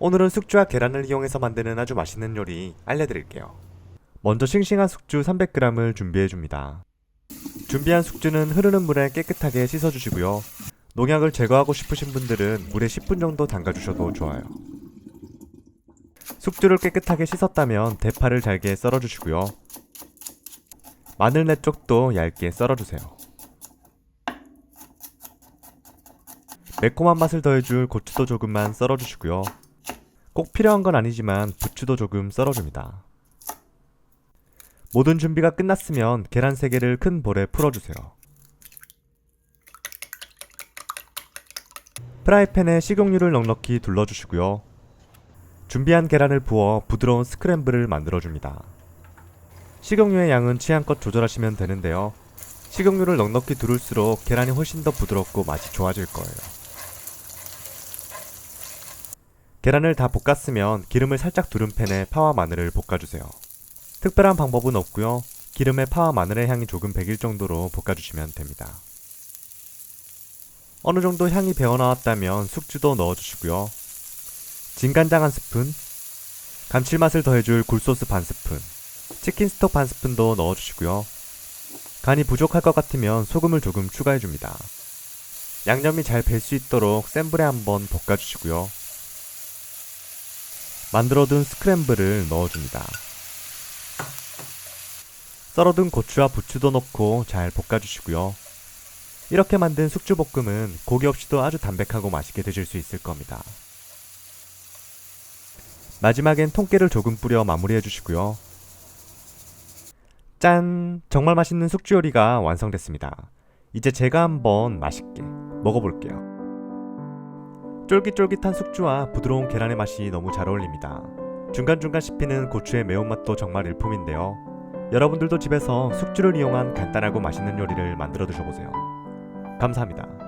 오늘은 숙주와 계란을 이용해서 만드는 아주 맛있는 요리 알려드릴게요. 먼저 싱싱한 숙주 300g을 준비해줍니다. 준비한 숙주는 흐르는 물에 깨끗하게 씻어주시고요. 농약을 제거하고 싶으신 분들은 물에 10분 정도 담가주셔도 좋아요. 숙주를 깨끗하게 씻었다면 대파를 잘게 썰어주시고요. 마늘 4쪽도 얇게 썰어주세요. 매콤한 맛을 더해줄 고추도 조금만 썰어주시고요. 꼭 필요한 건 아니지만 부추도 조금 썰어줍니다. 모든 준비가 끝났으면 계란 3개를 큰 볼에 풀어주세요. 프라이팬에 식용유를 넉넉히 둘러주시고요. 준비한 계란을 부어 부드러운 스크램블을 만들어줍니다. 식용유의 양은 취향껏 조절하시면 되는데요. 식용유를 넉넉히 두를수록 계란이 훨씬 더 부드럽고 맛이 좋아질 거예요. 계란을 다 볶았으면 기름을 살짝 두른 팬에 파와 마늘을 볶아주세요. 특별한 방법은 없고요. 기름에 파와 마늘의 향이 조금 배길 정도로 볶아주시면 됩니다. 어느 정도 향이 배어나왔다면 숙주도 넣어주시고요. 진간장 한 스푼, 감칠맛을 더해줄 굴소스 반 스푼, 치킨 스톡 반 스푼도 넣어주시고요. 간이 부족할 것 같으면 소금을 조금 추가해줍니다. 양념이 잘벨수 있도록 센 불에 한번 볶아주시고요. 만들어둔 스크램블을 넣어줍니다. 썰어둔 고추와 부추도 넣고 잘 볶아주시고요. 이렇게 만든 숙주볶음은 고기 없이도 아주 담백하고 맛있게 드실 수 있을 겁니다. 마지막엔 통깨를 조금 뿌려 마무리해 주시고요. 짠! 정말 맛있는 숙주 요리가 완성됐습니다. 이제 제가 한번 맛있게 먹어볼게요. 쫄깃쫄깃한 숙주와 부드러운 계란의 맛이 너무 잘 어울립니다. 중간중간 씹히는 고추의 매운맛도 정말 일품인데요. 여러분들도 집에서 숙주를 이용한 간단하고 맛있는 요리를 만들어 드셔보세요. 감사합니다.